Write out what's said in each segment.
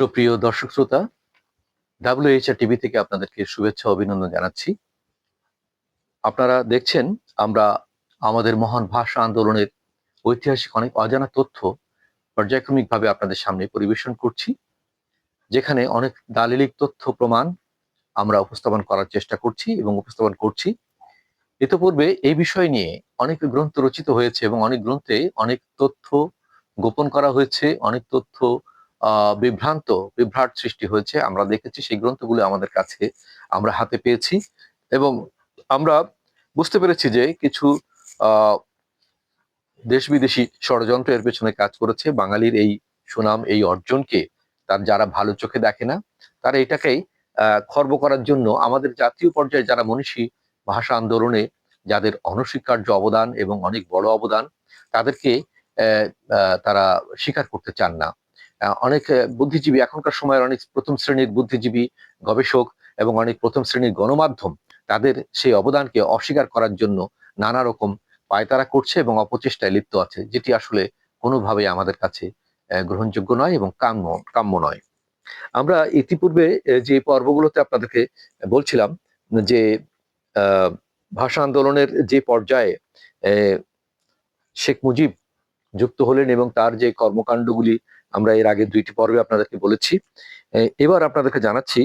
সুপ্রিয় দর্শক শ্রোতা ডাব্লিউএইচআর টিভি থেকে আপনাদেরকে শুভেচ্ছা অভিনন্দন জানাচ্ছি। আপনারা দেখছেন আমরা আমাদের মহান ভাষা আন্দোলনের ঐতিহাসিক অনেক অজানা তথ্য পর্যায়ক্রমিকভাবে আপনাদের সামনে পরিবেশন করছি, যেখানে অনেক দালিলিক তথ্য প্রমাণ আমরা উপস্থাপন করার চেষ্টা করছি এবং উপস্থাপন করছি। ইতোপূর্বে এই বিষয় নিয়ে অনেক গ্রন্থ রচিত হয়েছে এবং অনেক গ্রন্থে অনেক তথ্য গোপন করা হয়েছে, অনেক তথ্য বিভ্রান্ত, বিভ্রাট সৃষ্টি হয়েছে। আমরা দেখেছি সেই গ্রন্থগুলো আমাদের কাছে আমরা হাতে পেয়েছি এবং আমরা বুঝতে পেরেছি যে কিছু দেশ বিদেশি ষড়যন্ত্র এর পেছনে কাজ করেছে। বাঙালির এই সুনাম, এই অর্জনকে তার যারা ভালো চোখে দেখে না, তারা এটাকেই খর্ব করার জন্য আমাদের জাতীয় পর্যায়ে যারা মনীষী ভাষা আন্দোলনে যাদের অনস্বীকার্য অবদান এবং অনেক বড় অবদান, তাদেরকে তারা স্বীকার করতে চান না। অনেক বুদ্ধিজীবী, এখনকার সময়ের অনেক প্রথম শ্রেণির বুদ্ধিজীবী গবেষক এবং অনেক প্রথম শ্রেণির গণমাধ্যম, তাদের সেই অবদানকে অস্বীকার করার জন্য নানা রকম পায়তারা করছে এবং অপচেষ্টায় লিপ্ত আছে, যেটি আসলে কোনোভাবেই আমাদের কাছে গ্রহণযোগ্য নয় এবং কাম্য কাম্য নয়। আমরা ইতিপূর্বে যে পর্বগুলোতে আপনাদেরকে বলছিলাম যে ভাষা আন্দোলনের যে পর্যায়ে শেখ মুজিব যুক্ত হলেন এবং তার যে কর্মকাণ্ডগুলি আমরা এর আগে দুইটি পর্বে আপনাদেরকে বলেছি। এবার আপনাদেরকে জানাচ্ছি,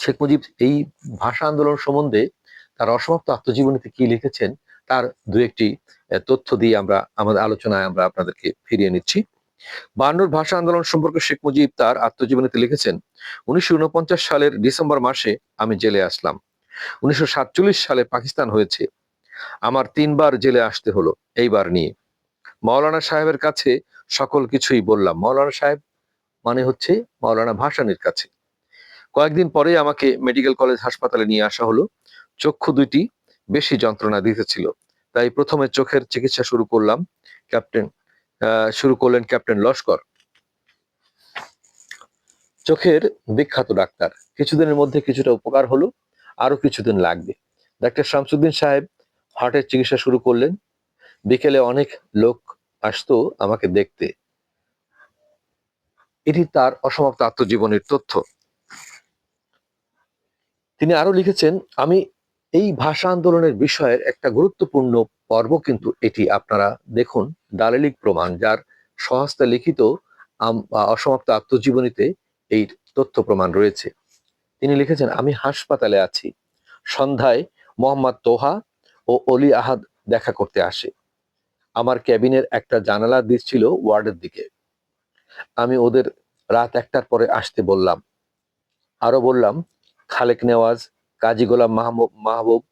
শেখ মুজিব এই ভাষা আন্দোলন সম্বন্ধে তার অসমাপ্ত আত্মজীবনীতে কি লিখেছেন, তার দু একটি তথ্য দিয়ে আমরা, আমাদের আলোচনায় আমরা আপনাদেরকে ফিরিয়ে নিচ্ছি। বায়ান্নর ভাষা আন্দোলন সম্পর্কে শেখ মুজিব তার আত্মজীবনীতে লিখেছেন, উনিশশো উনপঞ্চাশ সালের ডিসেম্বর মাসে আমি জেলে আসলাম। উনিশশো সাতচল্লিশ সালে পাকিস্তান হয়েছে। আমার তিনবার জেলে আসতে হলো, এইবার নিয়ে। মাওলানা সাহেবের কাছে সকল কিছুই বললাম। মাওলানা সাহেব মানে হচ্ছে মাওলানা ভাসানির কাছে। কয়েকদিন পরে আমাকে মেডিকেল কলেজ হাসপাতালে নিয়ে আসা হলো। চক্ষু দুইটি বেশি যন্ত্রণা দিতেছিল। তাই প্রথমে চোখের চিকিৎসা শুরু করলাম। ক্যাপ্টেন শুরু করলেন ক্যাপ্টেন লস্কর। চোখের বিখ্যাত ডাক্তার। কিছুদিনের মধ্যে কিছুটা উপকার হলো। আরও কিছুদিন লাগবে। ডাক্তার শামসুদ্দিন সাহেব হার্টের চিকিৎসা শুরু করলেন। বিকেলে অনেক লোক আসতো আমাকে দেখতে। এটি তার অসমাপ্ত আত্মজীবনীর তথ্য। তিনি আরও লিখেছেন, আমি এই ভাষা আন্দোলনের বিষয়ের একটা গুরুত্বপূর্ণ পর্ব কিন্তু এটি। আপনারা দেখুন দালিলিক প্রমাণ, যার সহস্তে লিখিত অসমাপ্ত আত্মজীবনীতে এই তথ্য প্রমাণ রয়েছে। তিনি লিখেছেন, আমি হাসপাতালে আছি। সন্ধ্যায় মোহাম্মদ তোহা ও অলি আহাদ দেখা করতে আসে। আমার ক্যাবিনের একটা জানালা দিচ্ছিল ওয়ার্ডের দিকে। আমি ওদের রাত একটার পরে আসতে বললাম। আরও বললাম, খালেক নেওয়াজ, কাজী গোলাম মাহমুব মাহবুব,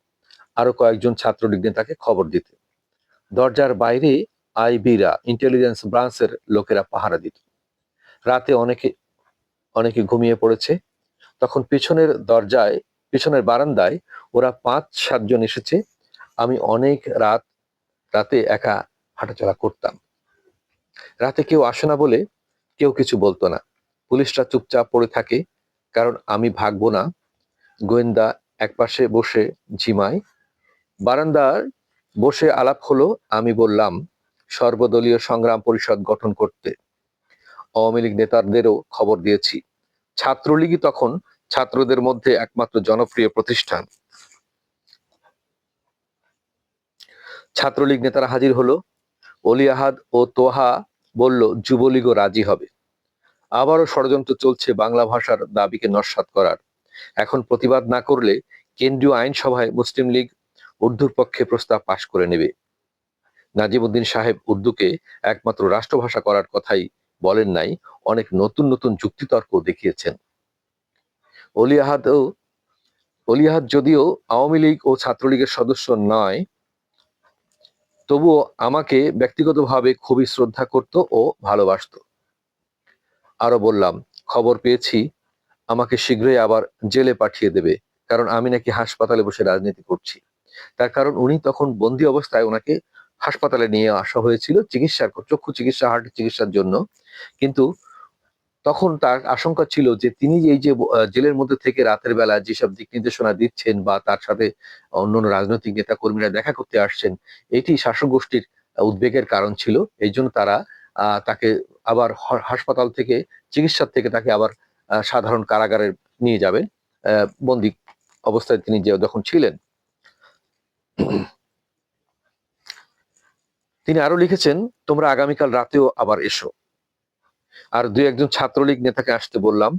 আরও কয়েকজন ছাত্রলীগ তাকে খবর দিতে। দরজার বাইরে আইবিরা ইন্টেলিজেন্স ব্রাঞ্চের লোকেরা পাহারা দিত। রাতে অনেকে অনেকে ঘুমিয়ে পড়েছে। তখন পিছনের দরজায়, পিছনের বারান্দায় ওরা পাঁচ সাতজন এসেছে। আমি অনেক রাত, রাতে একা হাঁটাচলা করতাম। রাতে কেউ আসে না বলে কেউ কিছু বলতো না। পুলিশরা চুপচাপ পড়ে থাকে, কারণ আমি ভাগবো না। গোয়েন্দা একপাশে বসে ঝিমায়। বারান্দার বসে আলাপ হলো, আমি বললাম, সর্বদলীয় সংগ্রাম পরিষদ গঠন করতে। আওয়ামী লীগ নেতাদেরও খবর দিয়েছি। ছাত্রলীগই তখন ছাত্রদের মধ্যে একমাত্র জনপ্রিয় প্রতিষ্ঠান। ছাত্রলীগ নেতারা হাজির হলো অলি আহাদ ও তোহা বলল, যুবলীগও রাজি হবে। আবারও ষড়যন্ত্র চলছে বাংলা ভাষার দাবিকে নস্যাৎ করার। এখন প্রতিবাদ না করলে কেন্দ্রীয় আইনসভায় মুসলিম লীগ উর্দুর পক্ষে প্রস্তাব পাশ করে নেবে। নাজিমুদ্দিন সাহেব উর্দুকে একমাত্র রাষ্ট্রভাষা করার কথাই বলেন নাই, অনেক নতুন নতুন যুক্তিতর্ক দেখিয়েছেন। অলি আহাদ ও অলি আহাদ যদিও আওয়ামী লীগ ও ছাত্রলীগের সদস্য নয় তবুও আমাকে ব্যক্তিগতভাবে খুবই শ্রদ্ধা করত ও ভালোবাসত। আরও বললাম, খবর পেয়েছি, আমাকে শীঘ্রই আবার জেলে পাঠিয়ে দেবে, কারণ আমি নাকি হাসপাতালে বসে রাজনীতি করছি। তার কারণ উনি তখন বন্দি অবস্থায় ওনাকে হাসপাতালে নিয়ে আসা হয়েছিল চিকিৎসার চক্ষু চিকিৎসা হার্ট চিকিৎসার জন্য। কিন্তু তখন তার আশঙ্কা ছিল যে তিনি এই যে জেলের মধ্যে থেকে রাতের বেলা যেসব দিক নির্দেশনা দিচ্ছেন বা তার সাথে অন্যান্য রাজনৈতিক নেতা কর্মীরা দেখা করতে আসছেন, এটি শাসক গোষ্ঠীর উদ্বেগের কারণ ছিল। এই জন্য তারা তাকে আবার হাসপাতাল থেকে, চিকিৎসার থেকে তাকে আবার সাধারণ কারাগারে নিয়ে যাবেন বন্দি অবস্থায় তিনি যে যখন ছিলেন। তিনি আরও লিখেছেন, তোমরা আগামীকাল রাতেও আবার এসো। আর দুই একজন ছাত্রলীগ নেতাকে আসতে বললাম।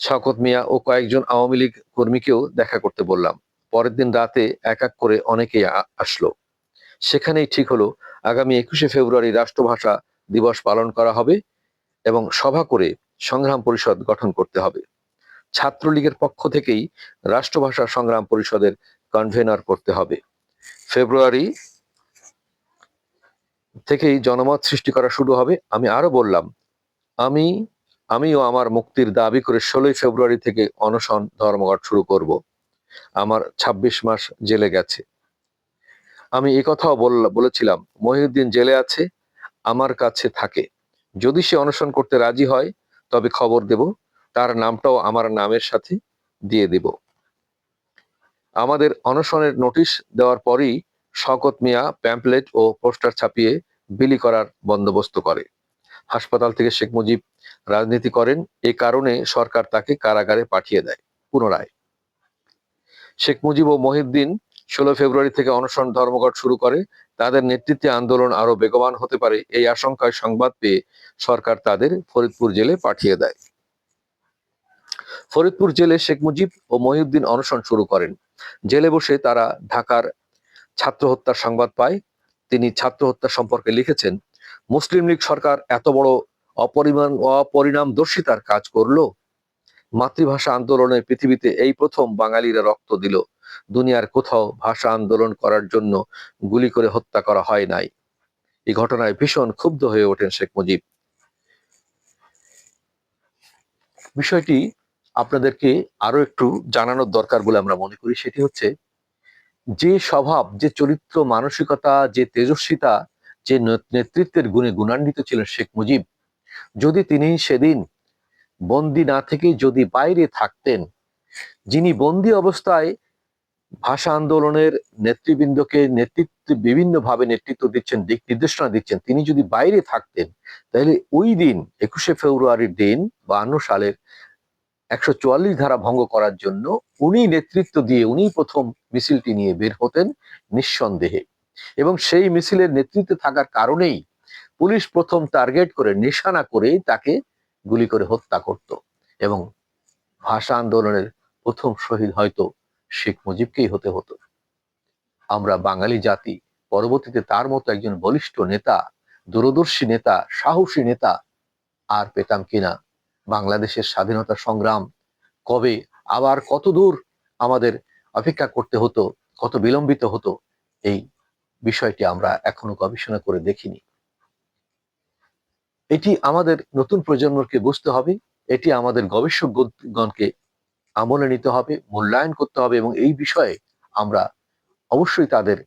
শওকত মিয়া ও কয়েকজন আওয়ামী লীগ কর্মীকেও দেখা করতে বললাম। পরের দিন রাতে এক এক করে অনেকেই আসলো। সেখানেই ঠিক হলো, আগামী একুশে ফেব্রুয়ারি রাষ্ট্রভাষা দিবস পালন করা হবে এবং সভা করে সংগ্রাম পরিষদ গঠন করতে হবে। ছাত্রলীগের পক্ষ থেকেই রাষ্ট্রভাষা সংগ্রাম পরিষদের কনভেনার করতে হবে। ফেব্রুয়ারি থেকেই জনমত সৃষ্টি করা শুরু হবে। আমি আরও বললাম, আমি, আমিও আমার মুক্তির দাবি করে ষোলোই ফেব্রুয়ারি থেকে অনশন ধর্মঘট শুরু করব। আমার ২৬ মাস জেলে গেছে। আমি এ কথাও বল- বলেছিলাম, মহিউদ্দিন জেলে আছে, আমার কাছে থাকে। যদি সে অনশন করতে রাজি হয়, তবে খবর দেব, তার নামটাও আমার নামের সাথে দিয়ে দেব। আমাদের অনশনের নোটিশ দেওয়ার পরই শওকত মিয়া প্যাম্পলেট ও পোস্টার ছাপিয়ে বিলি করার বন্দোবস্ত করে। হাসপাতাল থেকে শেখ মুজিব রাজনীতি করেন, এ কারণে সরকার তাকে কারাগারে পাঠিয়ে দেয়, পুনরায়। শেখ মুজিব ও মহিউদ্দিন ষোলো ফেব্রুয়ারি থেকে অনশন ধর্মঘট শুরু করে। তাদের নেতৃত্বে আন্দোলন আরও বেগবান হতে পারে এই আশঙ্কায় সংবাদ পেয়ে সরকার তাদের ফরিদপুর জেলে পাঠিয়ে দেয়। ফরিদপুর জেলে শেখ মুজিব ও মহিউদ্দিন অনশন শুরু করেন। জেলে বসে তারা ঢাকার ছাত্র হত্যার সংবাদ পায়। তিনি ছাত্র হত্যা সম্পর্কে লিখেছেন, মুসলিম লীগ সরকার এত বড় অপরিমাণ অপরিণামদর্শিতার কাজ করল। মাতৃভাষা আন্দোলনে পৃথিবীতে এই প্রথম বাঙালিরা রক্ত দিল। দুনিয়ার কোথাও ভাষা আন্দোলন করার জন্য গুলি করে হত্যা করা হয় নাই। এই ঘটনায় ভীষণ ক্ষুব্ধ হয়ে ওঠেন শেখ মুজিব। বিষয়টি আপনাদেরকে আরও একটু জানানোর দরকার বলে আমরা মনে করি। সেটি হচ্ছে যে স্বভাব, যে চরিত্র, মানসিকতা, যে তেজস্বিতা, যে নেতৃত্বের গুণে গুণান্বিত ছিলেন শেখ মুজিব, যদি তিনি সেদিন বন্দি না থেকে যদি বাইরে থাকতেন, যিনি বন্দি অবস্থায় ভাষা আন্দোলনের নেতৃবৃন্দকে নেতৃত্ব বিভিন্ন ভাবে নেতৃত্ব দিচ্ছেন, দিক নির্দেশনা দিচ্ছেন, তিনি যদি বাইরে থাকতেন, তাহলে ওই দিন, একুশে ফেব্রুয়ারির দিন, বান্ন সালের একশো চুয়াল্লিশ ধারা ভঙ্গ করার জন্য উনি নেতৃত্ব দিয়ে উনি প্রথম মিছিলটি নিয়ে বের হতেন নিঃসন্দেহে। এবং সেই মিছিলের নেতৃত্বে থাকার কারণেই পুলিশ প্রথম টার্গেট করে, নিশানা করে তাকে গুলি করে হত্যা করত। এবং ভাষা আন্দোলনের প্রথম শহীদ হয়তো শেখ মুজিবকেই হতে হতো। আমরা বাঙালি জাতি, পরবর্তীতে তার মতো একজন বলিষ্ঠ নেতা, দূরদর্শী নেতা, সাহসী নেতা আর পেতাম কিনা বাংলাদেশের স্বাধীনতা সংগ্রাম, কবে আবার কত দূর আমাদের অপেক্ষা করতে হতো, কত বিলম্বিত হতো, এই বিষয়টি আমরা এখনও গবেষণা করে দেখিনি। এটি আমাদের নতুন প্রজন্মকে বুঝতে হবে, এটি আমাদের গবেষকগণকে আমলে নিতে হবে, মূল্যায়ন করতে হবে এবং এই বিষয়ে আমরা অবশ্যই তাদের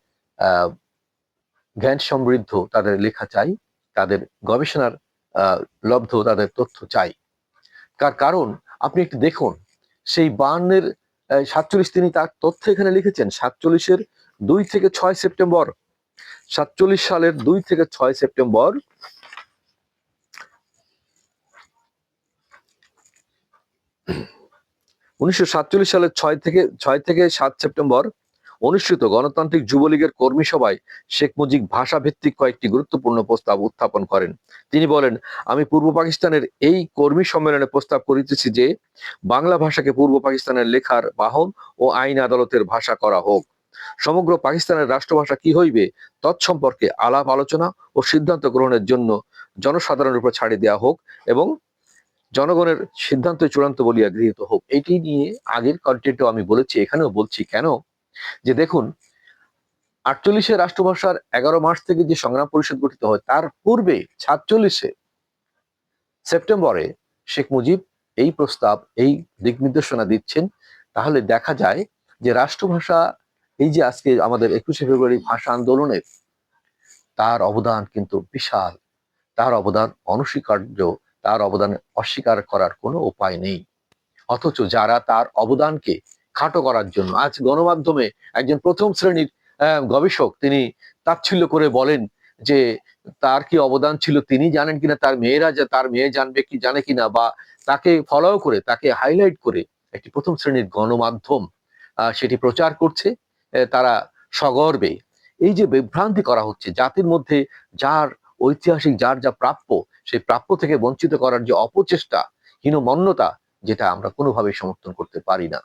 জ্ঞান সমৃদ্ধ তাদের লেখা চাই, তাদের গবেষণার লব্ধ তাদের তথ্য চাই। তার কারণ? আপনি একটু দেখুন। সেই বান্নের সাতচল্লিশ তিনি তার তথ্য এখানে লিখেছেন, সাতচল্লিশের দুই থেকে ছয় সেপ্টেম্বর। সাতচল্লিশ সালের দুই থেকে ছয় সেপ্টেম্বর। উনিশশো সাতচল্লিশ সালের ছয় থেকে ছয় থেকে সাত সেপ্টেম্বর। অনুষ্ঠিত গণতান্ত্রিক যুবলীগের কর্মী সভায় শেখ মুজিব ভাষা ভিত্তিক কয়েকটি গুরুত্বপূর্ণ প্রস্তাব উত্থাপন করেন। তিনি বলেন, আমি পূর্ব পাকিস্তানের এই কর্মী সম্মেলনে প্রস্তাব করিতেছি যে, বাংলা ভাষাকে পূর্ব পাকিস্তানের লেখার বাহন ও আইন আদালতের ভাষা করা হোক। সমগ্র পাকিস্তানের রাষ্ট্রভাষা কি হইবে, তৎসম্পর্কে আলাপ আলোচনা ও সিদ্ধান্ত গ্রহণের জন্য জনসাধারণের উপর ছাড়ি দেওয়া হোক এবং জনগণের সিদ্ধান্ত চূড়ান্ত বলিয়া গৃহীত হোক। এটি নিয়ে আগের কন্টেন্টও আমি বলেছি, এখানেও বলছি, কেন? যে দেখুন, আটচল্লিশে রাষ্ট্রভাষার এগারো মার্চ থেকে যে সংগ্রাম পরিষদ গঠিত হয়, তার পূর্বে সাতচল্লিশে সেপ্টেম্বরে শেখ মুজিব এই প্রস্তাব, এই দিক নির্দেশনা দিচ্ছেন। তাহলে দেখা যায় যে রাষ্ট্রভাষা, এই যে আজকে আমাদের একুশে ফেব্রুয়ারি ভাষা আন্দোলনের তার অবদান কিন্তু বিশাল। তার অবদান অনস্বীকার্য, তার অবদান অস্বীকার করার কোনো উপায় নেই। অথচ যারা তার অবদানকে খাটো করার জন্য। আজ গণমাধ্যমে একজন প্রথম শ্রেণির গবেষক তিনি তাচ্ছিল্য করে বলেন যে তার কি অবদান ছিল তিনি জানেন কিনা, তার মেয়েরা যে, তার মেয়ে জানবে কি, জানে কিনা বা তাকে ফলো করে, তাকে হাইলাইট করে একটি প্রথম শ্রেণির গণমাধ্যম সেটি প্রচার করছে তারা সগর্বে। এই যে বিভ্রান্তি করা হচ্ছে, জাতির মধ্যে যার ঐতিহাসিক, যার যা প্রাপ্য, সেই প্রাপ্য থেকে বঞ্চিত করার যে অপচেষ্টা, হীনমন্যতা, যেটা আমরা কোনোভাবেই সমর্থন করতে পারি না।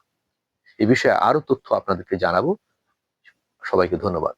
এ বিষয়ে আরও তথ্য আপনাদেরকে জানাব। সবাইকে ধন্যবাদ।